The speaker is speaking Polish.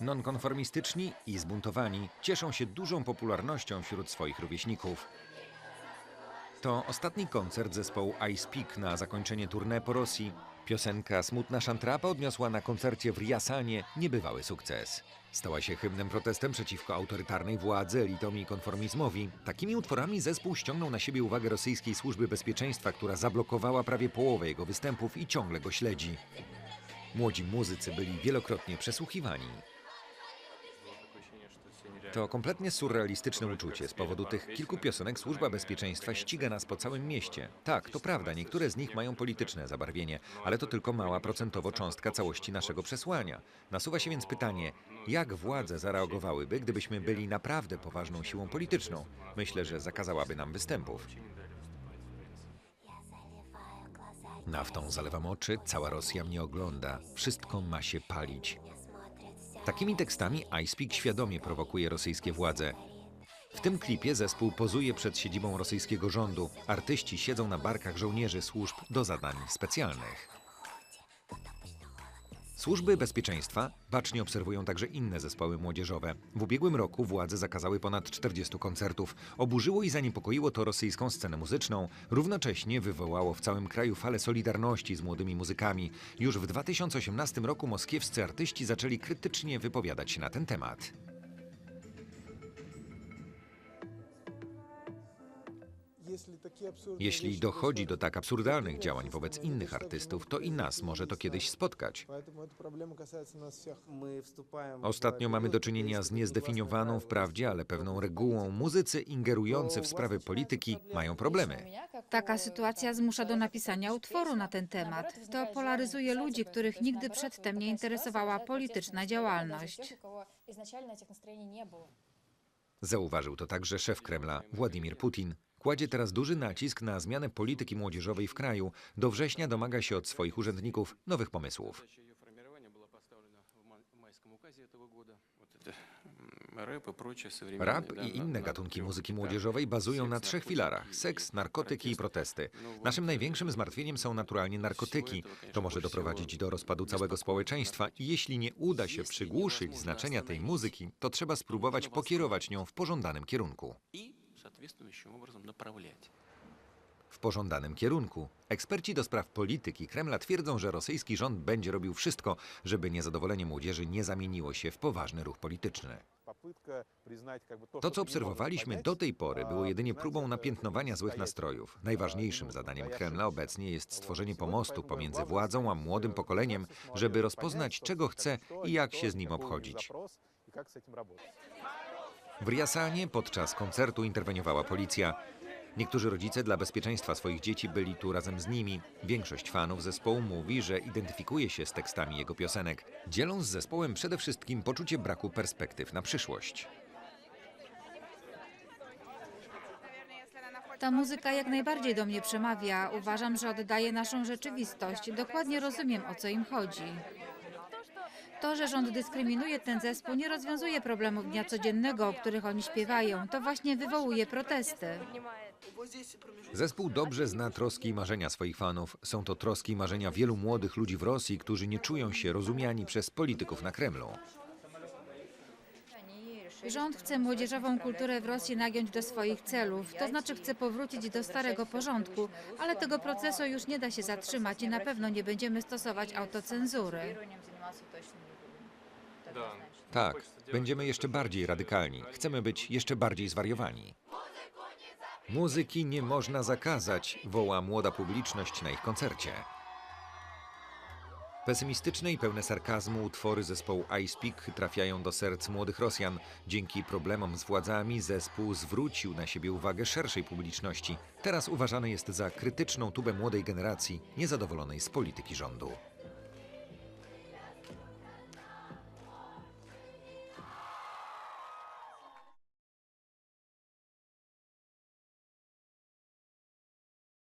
Nonkonformistyczni i zbuntowani cieszą się dużą popularnością wśród swoich rówieśników. To ostatni koncert zespołu Ice Peak na zakończenie tournée po Rosji. Piosenka Smutna Szantrapa odniosła na koncercie w Riasanie niebywały sukces. Stała się hymnem protestem przeciwko autorytarnej władzy, elitom i konformizmowi. Takimi utworami zespół ściągnął na siebie uwagę rosyjskiej służby bezpieczeństwa, która zablokowała prawie połowę jego występów i ciągle go śledzi. Młodzi muzycy byli wielokrotnie przesłuchiwani. To kompletnie surrealistyczne uczucie. Z powodu tych kilku piosenek służba bezpieczeństwa ściga nas po całym mieście. Tak, to prawda, niektóre z nich mają polityczne zabarwienie, ale to tylko mała procentowo cząstka całości naszego przesłania. Nasuwa się więc pytanie, jak władze zareagowałyby, gdybyśmy byli naprawdę poważną siłą polityczną? Myślę, że zakazałaby nam występów. Naftą zalewam oczy, cała Rosja mnie ogląda, wszystko ma się palić. Takimi tekstami iSpeak świadomie prowokuje rosyjskie władze. W tym klipie zespół pozuje przed siedzibą rosyjskiego rządu. Artyści siedzą na barkach żołnierzy służb do zadań specjalnych. Służby bezpieczeństwa bacznie obserwują także inne zespoły młodzieżowe. W ubiegłym roku władze zakazały ponad 40 koncertów. Oburzyło i zaniepokoiło to rosyjską scenę muzyczną. Równocześnie wywołało w całym kraju falę solidarności z młodymi muzykami. Już w 2018 roku moskiewscy artyści zaczęli krytycznie wypowiadać się na ten temat. Jeśli dochodzi do tak absurdalnych działań wobec innych artystów, to i nas może to kiedyś spotkać. Ostatnio mamy do czynienia z niezdefiniowaną wprawdzie, ale pewną regułą. Muzycy ingerujący w sprawy polityki mają problemy. Taka sytuacja zmusza do napisania utworu na ten temat. To polaryzuje ludzi, których nigdy przedtem nie interesowała polityczna działalność. Zauważył to także szef Kremla, Władimir Putin kładzie teraz duży nacisk na zmianę polityki młodzieżowej w kraju. Do września domaga się od swoich urzędników nowych pomysłów. Rap i inne gatunki muzyki młodzieżowej bazują na trzech filarach: seks, narkotyki i protesty. Naszym największym zmartwieniem są naturalnie narkotyki. To może doprowadzić do rozpadu całego społeczeństwa i jeśli nie uda się przygłuszyć znaczenia tej muzyki, to trzeba spróbować pokierować nią w pożądanym kierunku. W pożądanym kierunku. Eksperci do spraw polityki Kremla twierdzą, że rosyjski rząd będzie robił wszystko, żeby niezadowolenie młodzieży nie zamieniło się w poważny ruch polityczny. To, co obserwowaliśmy do tej pory, było jedynie próbą napiętnowania złych nastrojów. Najważniejszym zadaniem Kremla obecnie jest stworzenie pomostu pomiędzy władzą a młodym pokoleniem, żeby rozpoznać, czego chce i jak się z nim obchodzić. W Riasanie podczas koncertu interweniowała policja. Niektórzy rodzice dla bezpieczeństwa swoich dzieci byli tu razem z nimi. Większość fanów zespołu mówi, że identyfikuje się z tekstami jego piosenek. Dzielą z zespołem przede wszystkim poczucie braku perspektyw na przyszłość. Ta muzyka jak najbardziej do mnie przemawia. Uważam, że oddaje naszą rzeczywistość. Dokładnie rozumiem, o co im chodzi. To, że rząd dyskryminuje ten zespół, nie rozwiązuje problemów dnia codziennego, o których oni śpiewają. To właśnie wywołuje protesty. Zespół dobrze zna troski i marzenia swoich fanów. Są to troski i marzenia wielu młodych ludzi w Rosji, którzy nie czują się rozumiani przez polityków na Kremlu. Rząd chce młodzieżową kulturę w Rosji nagiąć do swoich celów, to znaczy chce powrócić do starego porządku, ale tego procesu już nie da się zatrzymać i na pewno nie będziemy stosować autocenzury. Tak, będziemy jeszcze bardziej radykalni. Chcemy być jeszcze bardziej zwariowani. Muzyki nie można zakazać, woła młoda publiczność na ich koncercie. Pesymistyczne i pełne sarkazmu utwory zespołu Ice Peak trafiają do serc młodych Rosjan. Dzięki problemom z władzami zespół zwrócił na siebie uwagę szerszej publiczności. Teraz uważany jest za krytyczną tubę młodej generacji niezadowolonej z polityki rządu.